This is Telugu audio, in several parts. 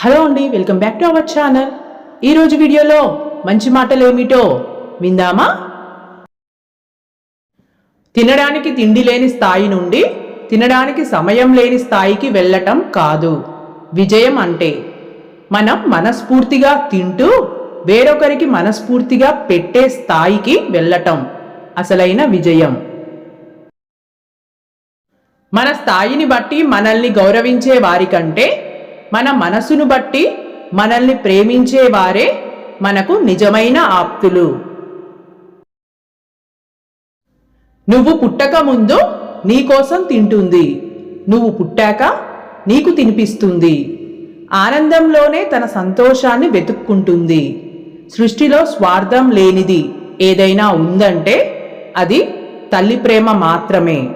హలో అండి welcome back to our channel. ఈరోజు వీడియోలో మంచి మాటలు ఏమిటో విందామా? తినడానికి తిండి లేని స్థాయి నుండి తినడానికి సమయం లేని స్థాయికి వెళ్ళటం కాదు. విజయం అంటే మనం మనస్ఫూర్తిగా తింటూ వేరొకరికి మనస్ఫూర్తిగా పెట్టే స్థాయికి వెళ్ళటం. అసలైన విజయం. మన స్థాయిని బట్టి మనల్ని గౌరవించే వారికంటే మన మనసును బట్టి మనల్ని ప్రేమించేవారే మనకు నిజమైన ఆప్తులు. నువ్వు పుట్టక ముందు నీకోసం తింటుంది. నువ్వు పుట్టాక నీకు తినిపిస్తుంది. ఆనందంలోనే తన సంతోషాన్ని వెతుక్కుంటుంది. సృష్టిలో స్వార్థం లేనిది ఏదైనా ఉందంటే అది తల్లి ప్రేమ మాత్రమే.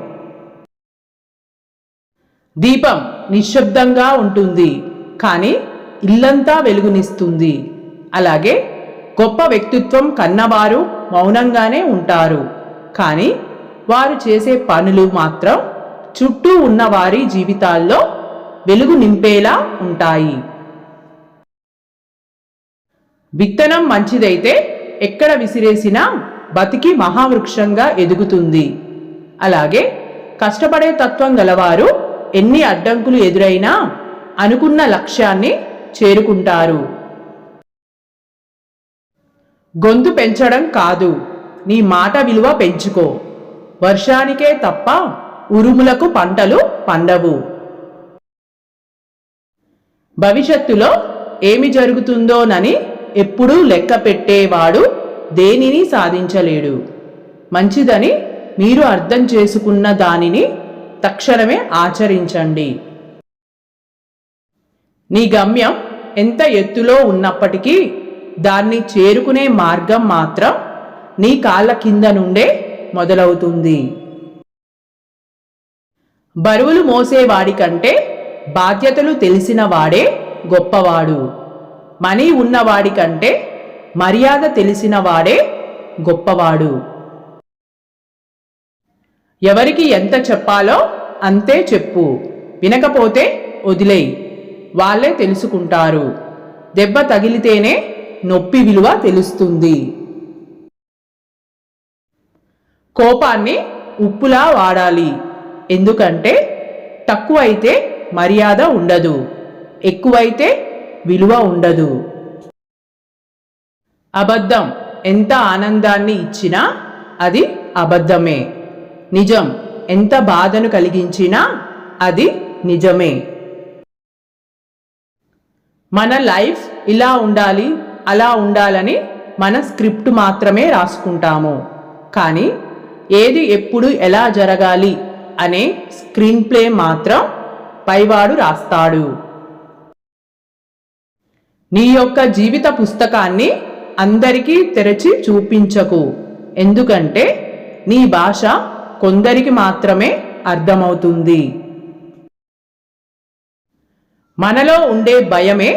దీపం నిశ్శబ్దంగా ఉంటుంది. కానీ ఇల్లంతా వెలుగునిస్తుంది. అలాగే గొప్ప వ్యక్తిత్వం కన్నవారు మౌనంగానే ఉంటారు. కానీ వారు చేసే పనులు మాత్రం చుట్టూ ఉన్న వారి జీవితాల్లో వెలుగు నింపేలా ఉంటాయి. విత్తనం మంచిదైతే ఎక్కడ విసిరేసినా బతికి మహావృక్షంగా ఎదుగుతుంది. అలాగే కష్టపడే తత్వం గలవారు ఎన్ని అడ్డంకులు ఎదురైనా అనుకున్న లక్ష్యాన్ని చేరుకుంటారు. గొంతు పెంచడం కాదు. నీ మాట విలువ పెంచుకో. వర్షానికే తప్ప ఉరుములకు పంటలు పండవు. భవిష్యత్తులో ఏమి జరుగుతుందోనని ఎప్పుడూ లెక్క పెట్టేవాడు దేనిని సాధించలేడు. మంచిదని మీరు అర్థం చేసుకున్న దానిని తక్షణమే ఆచరించండి. నీ గమ్యం ఎంత ఎత్తులో ఉన్నప్పటికీ దాన్ని చేరుకునే మార్గం మాత్రం నీ కాళ్ళ కింద నుండే మొదలవుతుంది. బరువులు మోసేవాడి కంటే బాధ్యతలు తెలిసిన వాడే గొప్పవాడు. మనీ ఉన్నవాడి కంటే మర్యాద తెలిసిన వాడే గొప్పవాడు. ఎవరికి ఎంత చెప్పాలో అంతే చెప్పు. వినకపోతే వదిలేయి. వాళ్ళే తెలుసుకుంటారు. దెబ్బ తగిలితేనే నొప్పి విలువ తెలుస్తుంది. కోపాన్ని ఉప్పులా వాడాలి. ఎందుకంటే తక్కువైతే మర్యాద ఉండదు. ఎక్కువైతే విలువ ఉండదు. అబద్ధం ఎంత ఆనందాన్ని ఇచ్చినా అది అబద్ధమే. నిజం ఎంత బాధను కలిగించినా అది నిజమే. మన లైఫ్ ఇలా ఉండాలి అలా ఉండాలని మన స్క్రిప్ట్ మాత్రమే రాసుకుంటాము. కానీ ఏది ఎప్పుడు ఎలా జరగాలి అనే స్క్రీన్ ప్లే మాత్రం పైవాడు రాస్తాడు. నీ యొక్క జీవిత పుస్తకాన్ని అందరికీ తెరచి చూపించకు. ఎందుకంటే నీ భాష కొందరికి మాత్రమే అర్థమవుతుంది. మనలో ఉండే భయమే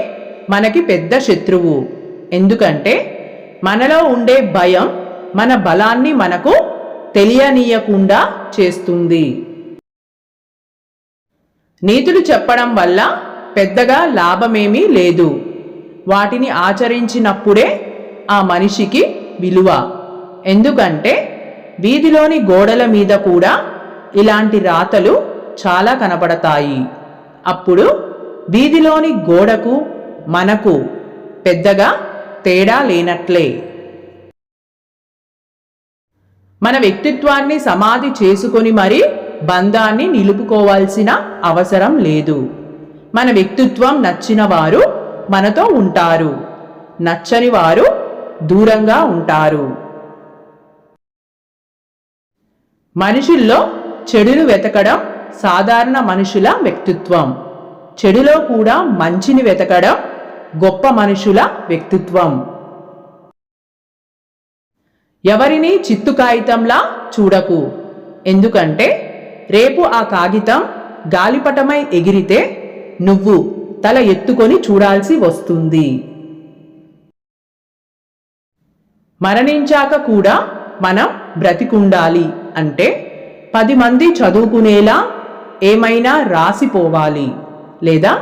మనకి పెద్ద శత్రువు. ఎందుకంటే మనలో ఉండే భయం మన బలాన్ని మనకు తెలియనీయకుండా చేస్తుంది. నీతులు చెప్పడం వల్ల పెద్దగా లాభమేమీ లేదు. వాటిని ఆచరించినప్పుడే ఆ మనిషికి విలువ. ఎందుకంటే వీధిలోని గోడల మీద కూడా ఇలాంటి రాతలు చాలా కనపడతాయి అప్పుడు వీధిలోని గోడకు మనకు పెద్దగా తేడా లేనట్లే. మన వ్యక్తిత్వాన్ని సమాధి చేసుకొని మరి బంధాన్ని నిలుపుకోవాల్సిన అవసరం లేదు. మన వ్యక్తిత్వం నచ్చిన వారు మనతో ఉంటారు. నచ్చని వారు దూరంగా ఉంటారు. మనుషుల్లో చెడును వెతకడం సాధారణ మనుషుల వ్యక్తిత్వం. చెడులో కూడా మంచిని వెతకడం గొప్ప మనుషుల వ్యక్తిత్వం. ఎవరిని చిత్తు కాగితంలా చూడకు. ఎందుకంటే రేపు ఆ కాగితం గాలిపటమై ఎగిరితే నువ్వు తల ఎత్తుకొని చూడాల్సి వస్తుంది. మరణించాక కూడా మనం బ్రతికుండాలి అంటే పది మంది చదువుకునేలా ఏమైనా రాసిపోవాలి. లేదా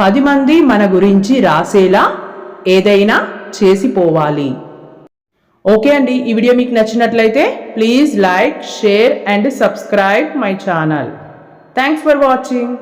పది మంది మన గురించి రాసేలా ఏదైనా చేసిపోవాలి ఓకే అండి ఈ వీడియో మీకు నచ్చినట్లయితే please like share and subscribe my channel. Thanks for watching.